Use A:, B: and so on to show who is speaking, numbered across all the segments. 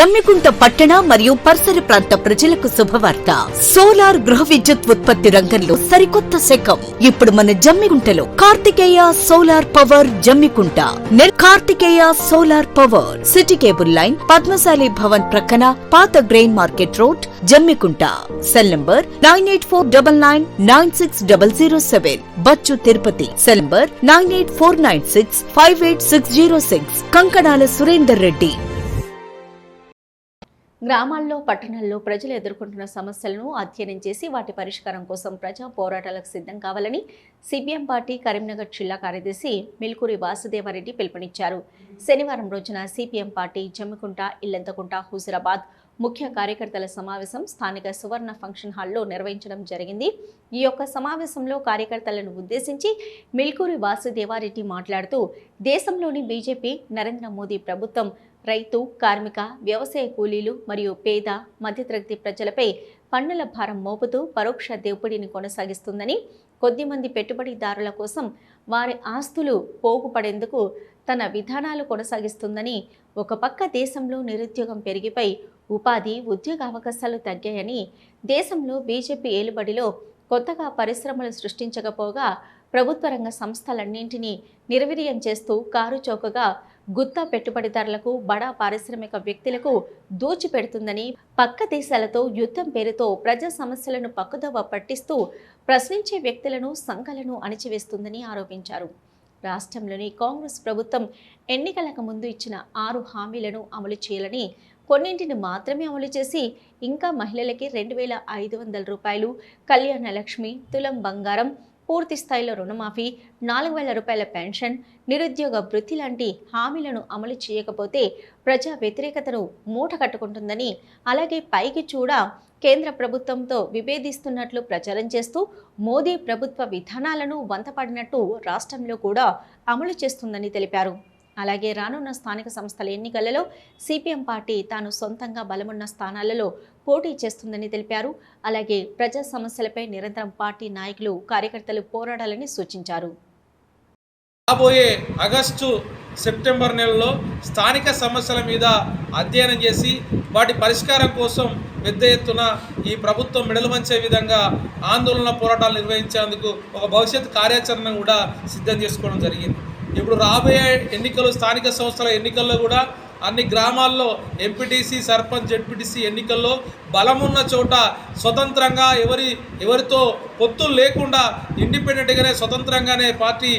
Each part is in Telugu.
A: జమ్మికుంట పట్టణ మరియు పరిసర ప్రాంత ప్రజలకు శుభవార్త. సోలార్ గృహ విద్యుత్ ఉత్పత్తి రంగంలో సరికొత్త శకం. ఇప్పుడు మన జమ్మికుంటలో Karthikeya solar power Jammikunta. Karthikeya solar power. City cable line Padmashali Bhavan ప్రక్కన పాత grain market road Jammikunta. Cell number nine eight four double nine nine six double zero seven. Bachu Tirupati. Cell number nine eight four nine six five eight six zero six. Kankanala Surender Reddy.
B: గ్రామాల్లో పట్టణాల్లో ప్రజలు ఎదుర్కొంటున్న సమస్యలను అధ్యయనం చేసి వాటి పరిష్కారం కోసం ప్రజా పోరాటాలకు సిద్ధం కావాలని సిపిఎం పార్టీ కరీంనగర్ జిల్లా కార్యదర్శి మిల్కూరి వాసుదేవారెడ్డి పిలుపునిచ్చారు. శనివారం రోజున సిపిఎం పార్టీ జమ్మికుంట ఇల్లంతకుంట హుజురాబాద్ ముఖ్య కార్యకర్తల సమావేశం స్థానిక సువర్ణ ఫంక్షన్ హాల్లో నిర్వహించడం జరిగింది. ఈ యొక్క సమావేశంలో కార్యకర్తలను ఉద్దేశించి మిల్కూరి వాసుదేవారెడ్డి మాట్లాడుతూ దేశంలోని బీజేపీ నరేంద్ర మోదీ ప్రభుత్వం రైతు కార్మిక వ్యవసాయ కూలీలు మరియు పేద మధ్యతరగతి ప్రజలపై పన్నుల భారం మోపుతూ పరోక్ష దోపిడీని కొనసాగిస్తుందని కొద్దిమంది పెట్టుబడిదారుల కోసం వారి ఆస్తులు పోగుపడేందుకు తన విధానాలు కొనసాగిస్తుందని ఒక పక్క దేశంలో నిరుద్యోగం పెరిగిపై ఉపాధి ఉద్యోగ అవకాశాలు తగ్గాయని దేశంలో బీజేపీ ఏలుబడిలో కొత్తగా పరిశ్రమలు సృష్టించకపోగా ప్రభుత్వ రంగ సంస్థలన్నింటినీ నిర్వీర్యం చేస్తూ కారు చౌకగా గుత్తా పెట్టుబడిదారులకు బడా పారిశ్రామిక వ్యక్తులకు దోచిపెడుతుందని పక్క దేశాలతో యుద్ధం పేరుతో ప్రజా సమస్యలను పక్కుదవ పట్టిస్తూ ప్రశ్నించే వ్యక్తులను సంఘాలను అణిచివేస్తుందని ఆరోపించారు. రాష్ట్రంలోని కాంగ్రెస్ ప్రభుత్వం ఎన్నికలకు ముందు ఇచ్చిన ఆరు హామీలను అమలు చేయాలని కొన్నింటిని మాత్రమే అమలు చేసి ఇంకా మహిళలకి రెండు వేల ఐదు వందల రూపాయలు కళ్యాణ లక్ష్మి తులం బంగారం పూర్తి స్థాయిలో రుణమాఫీ నాలుగు వేల రూపాయల పెన్షన్ నిరుద్యోగ వృత్తి లాంటి హామీలను అమలు చేయకపోతే ప్రజా వ్యతిరేకతను మూట కట్టుకుంటుందని అలాగే పైకి చూడ కేంద్ర ప్రభుత్వంతో విభేదిస్తున్నట్లు ప్రచారం చేస్తూ మోదీ ప్రభుత్వ విధానాలను వంతపడినట్టు రాష్ట్రంలో కూడా అమలు చేస్తుందని తెలిపారు. అలాగే రానున్న స్థానిక సంస్థల ఎన్నికలలో సిపిఎం పార్టీ తాను సొంతంగా బలమున్న స్థానాలలో పోటీ చేస్తుందని తెలిపారు. అలాగే ప్రజా సమస్యలపై నిరంతరం పార్టీ నాయకులు కార్యకర్తలు పోరాడాలని సూచించారు.
C: రాబోయే ఆగస్టు సెప్టెంబర్ నెలలో స్థానిక సమస్యల మీద అధ్యయనం చేసి వాటి పరిష్కారం కోసం పెద్ద ఎత్తున ఈ ప్రభుత్వం మెడలు వంచే విధంగా ఆందోళన పోరాటాలు నిర్వహించేందుకు ఒక భవిష్యత్ కార్యాచరణ కూడా సిద్ధం చేసుకోవడం జరిగింది. ఇప్పుడు రాబోయే ఎన్నికలు స్థానిక సంస్థల ఎన్నికల్లో కూడా అన్ని గ్రామాల్లో ఎంపీటీసీ సర్పంచ్ జడ్పీటీసీ ఎన్నికల్లో బలమున్న చోట స్వతంత్రంగా ఎవరి ఎవరితో పొత్తులు లేకుండా ఇండిపెండెంట్గానే స్వతంత్రంగానే పార్టీ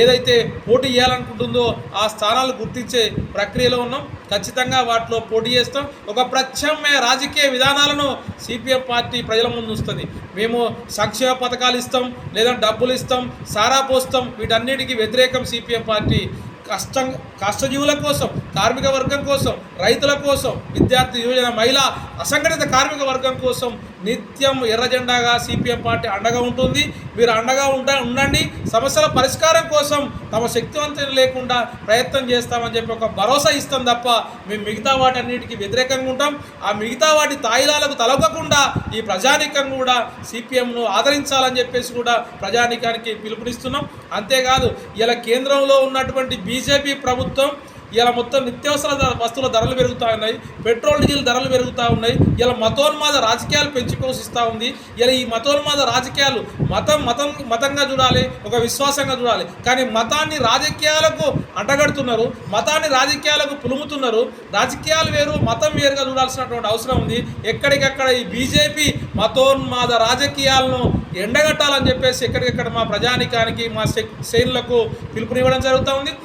C: ఏదైతే పోటీ చేయాలనుకుంటుందో ఆ స్థానాలు గుర్తించే ప్రక్రియలో ఉన్నాం. ఖచ్చితంగా వాటిలో పోటీ చేస్తాం. ఒక ప్రత్యామ్నాయ రాజకీయ విధానాలను సిపిఎం పార్టీ ప్రజల ముందు ఉంచుతుంది. మేము సంక్షేమ పథకాలు ఇస్తాం లేదా డబ్బులు ఇస్తాం సారా పోస్తాం. వీటన్నిటికీ వ్యతిరేకం సిపిఎం పార్టీ కష్టం కష్టజీవుల కోసం కార్మిక వర్గం కోసం రైతుల కోసం విద్యార్థి యువజన మహిళ అసంఘటిత కార్మిక వర్గం కోసం నిత్యం ఎర్రజెండాగా సిపిఎం పార్టీ అండగా ఉంటుంది. మీరు అండగా ఉండ ఉండండి. సమస్యల పరిష్కారం కోసం తమ శక్తివంతం లేకుండా ప్రయత్నం చేస్తామని చెప్పి ఒక భరోసా ఇస్తాం తప్ప మేము మిగతా వాటన్నిటికీ వ్యతిరేకంగా ఉంటాం. ఆ మిగతా వాటి తాయిలాలకు తలవకుండా ఈ ప్రజానీకం కూడా సిపిఎంను ఆదరించాలని చెప్పేసి కూడా ప్రజానికానికి పిలుపునిస్తున్నాం. అంతేకాదు ఇలా కేంద్రంలో ఉన్నటువంటి బీజేపీ ప్రభుత్వం ఇలా మొత్తం నిత్యావసర వస్తువుల ధరలు పెరుగుతూ ఉన్నాయి. పెట్రోల్ డీజిల్ ధరలు పెరుగుతూ ఉన్నాయి. ఇలా మతోన్మాద రాజకీయాలు పెంచి పోషిస్తూ ఉంది. ఇలా ఈ మతోన్మాద రాజకీయాలు మతం మతం మతంగా చూడాలి ఒక విశ్వాసంగా చూడాలి. కానీ మతాన్ని రాజకీయాలకు అంటగడుతున్నారు మతాన్ని రాజకీయాలకు పులుముతున్నారు. రాజకీయాలు వేరు మతం వేరుగా చూడాల్సినటువంటి అవసరం ఉంది. ఎక్కడికక్కడ ఈ బీజేపీ మతోన్మాద రాజకీయాలను ఎండగట్టాలని చెప్పేసి ఎక్కడికెక్కడ మా ప్రజానికానికి మా శ్రేణులకు పిలుపునివ్వడం జరుగుతూ ఉంది.